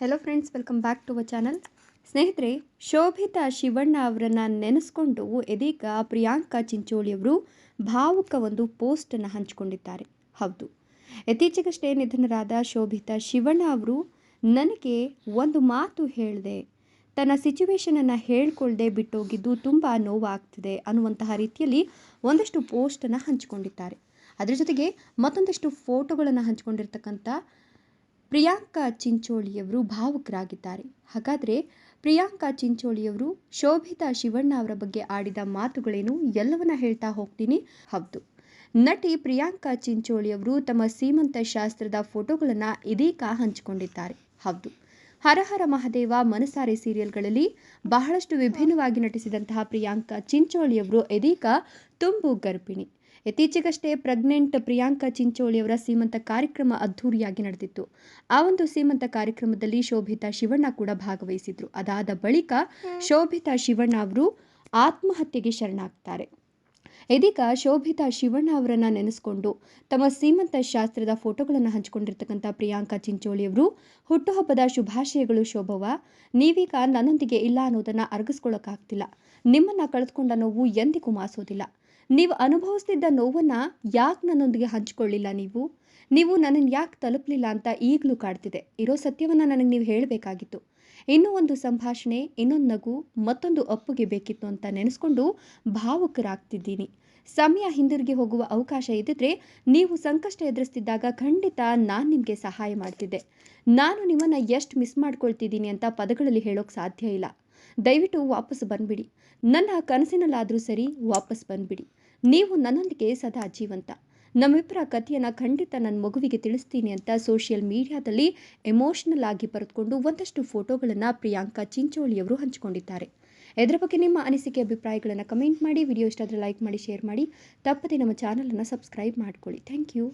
Hello friends welcome back to our channel ಸ್ನೇಹಿತರೆ, ಶೋಭಿತಾ ಶಿವಣ್ಣ ಅವರನ್ನು ನೆನೆಸ್ಕೊಂಡು ಇದೀಗ ಪ್ರಿಯಾಂಕಾ ಚಿಂಚೋಳಿಯವರು ಭಾವುಕ ಒಂದು ಪೋಸ್ಟನ್ನು ಹಂಚಿಕೊಂಡಿದ್ದಾರೆ. ಹೌದು. ಇತ್ತೀಚೆಗಷ್ಟೇ ನಿಧನರಾದ ಶೋಭಿತಾ ಶಿವಣ್ಣ ಅವರು ನನಗೆ ಒಂದು ಮಾತು ಹೇಳಿದೆ. ತನ್ನ ಸಿಚುವೇಶನನ್ನು ಹೇಳ್ಕೊಳ್ಳದೆ ಬಿಟ್ಟೋಗಿದ್ದು ತುಂಬ ನೋವಾಗ್ತಿದೆ ಅನ್ನುವಂತಹ ರೀತಿಯಲ್ಲಿ ಒಂದಷ್ಟು ಪೋಸ್ಟನ್ನು ಹಂಚಿಕೊಂಡಿದ್ದಾರೆ. ಅದರ ಜೊತೆಗೆ ಮತ್ತೊಂದಷ್ಟು ಫೋಟೋಗಳನ್ನು ಹಂಚಿಕೊಂಡಿರ್ತಕ್ಕಂಥ ಪ್ರಿಯಾಂಕಾ ಚಿಂಚೋಳಿಯವರು ಭಾವುಕರಾಗಿದ್ದಾರೆ. ಹಾಗಾದರೆ ಪ್ರಿಯಾಂಕಾ ಚಿಂಚೋಳಿಯವರು ಶೋಭಿತಾ ಶಿವಣ್ಣ ಅವರ ಬಗ್ಗೆ ಆಡಿದ ಮಾತುಗಳೇನು? ಎಲ್ಲವನ್ನ ಹೇಳ್ತಾ ಹೋಗ್ತೀನಿ. ಹೌದು. ನಟಿ ಪ್ರಿಯಾಂಕಾ ಚಿಂಚೋಳಿಯವರು ತಮ್ಮ ಸೀಮಂತ ಶಾಸ್ತ್ರದ ಫೋಟೋಗಳನ್ನು ಇದೀಗ ಹಂಚಿಕೊಂಡಿದ್ದಾರೆ. ಹೌದು. ಹರಹರ ಮಹದೇವ ಮನಸಾರೆ ಸೀರಿಯಲ್ಗಳಲ್ಲಿ ಬಹಳಷ್ಟು ವಿಭಿನ್ನವಾಗಿ ನಟಿಸಿದಂತಹ ಪ್ರಿಯಾಂಕಾ ಚಿಂಚೋಳಿಯವರು ಇದೀಗ ತುಂಬು ಗರ್ಭಿಣಿ. ಇತ್ತೀಚೆಗಷ್ಟೇ ಪ್ರೆಗ್ನೆಂಟ್ ಪ್ರಿಯಾಂಕಾ ಚಿಂಚೋಳಿಯವರ ಸೀಮಂತ ಕಾರ್ಯಕ್ರಮ ಅದ್ಧೂರಿಯಾಗಿ ನಡೆದಿತ್ತು. ಆ ಒಂದು ಸೀಮಂತ ಕಾರ್ಯಕ್ರಮದಲ್ಲಿ ಶೋಭಿತಾ ಶಿವಣ್ಣ ಕೂಡ ಭಾಗವಹಿಸಿದ್ರು. ಅದಾದ ಬಳಿಕ ಶೋಭಿತಾ ಶಿವಣ್ಣ ಅವರು ಆತ್ಮಹತ್ಯೆಗೆ ಶರಣಾಗ್ತಾರೆ. ಇದೀಗ ಶೋಭಿತಾ ಶಿವಣ್ಣ ಅವರನ್ನ ನೆನೆಸಿಕೊಂಡು ತಮ್ಮ ಸೀಮಂತ ಶಾಸ್ತ್ರದ ಫೋಟೋಗಳನ್ನು ಹಂಚಿಕೊಂಡಿರ್ತಕ್ಕಂಥ ಪ್ರಿಯಾಂಕಾ ಚಿಂಚೋಳಿಯವರು ಹುಟ್ಟುಹಬ್ಬದ ಶುಭಾಶಯಗಳು ಶೋಭವ ನೀವೀಗ ನನ್ನೊಂದಿಗೆ ಇಲ್ಲ ಅನ್ನೋದನ್ನು ಅರಗಿಸ್ಕೊಳ್ಳೋಕ್ಕಾಗ್ತಿಲ್ಲ ನಿಮ್ಮನ್ನ ಕಳೆದುಕೊಂಡ ನೋವು ಎಂದಿಗೂ ಮಾಸೋದಿಲ್ಲ. ನೀವು ಅನುಭವಿಸ್ತಿದ್ದ ನೋವನ್ನು ಯಾಕೆ ನನ್ನೊಂದಿಗೆ ಹಂಚಿಕೊಳ್ಳಿಲ್ಲ ನೀವು? ನೀವು ನನ್ನನ್ನು ಯಾಕೆ ತಲುಪಲಿಲ್ಲ ಅಂತ ಈಗಲೂ ಕಾಡ್ತಿದೆ. ಇರೋ ಸತ್ಯವನ್ನು ನನಗೆ ನೀವು ಹೇಳಬೇಕಾಗಿತ್ತು. ಇನ್ನೂ ಒಂದು ಸಂಭಾಷಣೆ, ಇನ್ನೊಂದು ನಗು, ಮತ್ತೊಂದು ಅಪ್ಪುಗೆ ಬೇಕಿತ್ತು ಅಂತ ನೆನೆಸ್ಕೊಂಡು ಭಾವುಕರಾಗ್ತಿದ್ದೀನಿ. ಸಮಯ ಹಿಂದಿರುಗಿ ಹೋಗುವ ಅವಕಾಶ ಇದ್ದಿದ್ರೆ ನೀವು ಸಂಕಷ್ಟ ಎದುರಿಸ್ತಿದ್ದಾಗ ಖಂಡಿತ ನಾನು ನಿಮಗೆ ಸಹಾಯ ಮಾಡ್ತಿದ್ದೆ. ನಾನು ನಿಮ್ಮನ್ನು ಎಷ್ಟು ಮಿಸ್ ಮಾಡ್ಕೊಳ್ತಿದ್ದೀನಿ ಅಂತ ಪದಗಳಲ್ಲಿ ಹೇಳೋಕೆ ಸಾಧ್ಯ ಇಲ್ಲ. ದಯವಿಟ್ಟು ವಾಪಸ್ ಬಂದ್ಬಿಡಿ. ನನ್ನ ಕನಸಿನಲ್ಲಾದರೂ ಸರಿ ವಾಪಸ್ ಬಂದ್ಬಿಡಿ. ನೀವು ನನ್ನೊಂದಿಗೆ ಸದಾ ಜೀವಂತ. ನಮ್ಮಿಬ್ಬರ ಕಥೆಯನ್ನು ಖಂಡಿತ ನನ್ನ ಮಗುವಿಗೆ ತಿಳಿಸ್ತೀನಿ ಅಂತ ಸೋಷಿಯಲ್ ಮೀಡಿಯಾದಲ್ಲಿ ಎಮೋಷ್ನಲ್ ಆಗಿ ಬರೆದುಕೊಂಡು ಒಂದಷ್ಟು ಫೋಟೋಗಳನ್ನು ಪ್ರಿಯಾಂಕಾ ಚಿಂಚೋಳಿಯವರು ಹಂಚಿಕೊಂಡಿದ್ದಾರೆ. ಇದರ ಬಗ್ಗೆ ನಿಮ್ಮ ಅನಿಸಿಕೆ, ಅಭಿಪ್ರಾಯಗಳನ್ನು ಕಮೆಂಟ್ ಮಾಡಿ ವಿಡಿಯೋ ಇಷ್ಟ ಆದರೆ ಲೈಕ್ ಮಾಡಿ ಶೇರ್ ಮಾಡಿ. ತಪ್ಪದೆ ನಮ್ಮ ಚಾನಲನ್ನು ಸಬ್ಸ್ಕ್ರೈಬ್ ಮಾಡ್ಕೊಳ್ಳಿ. Thank you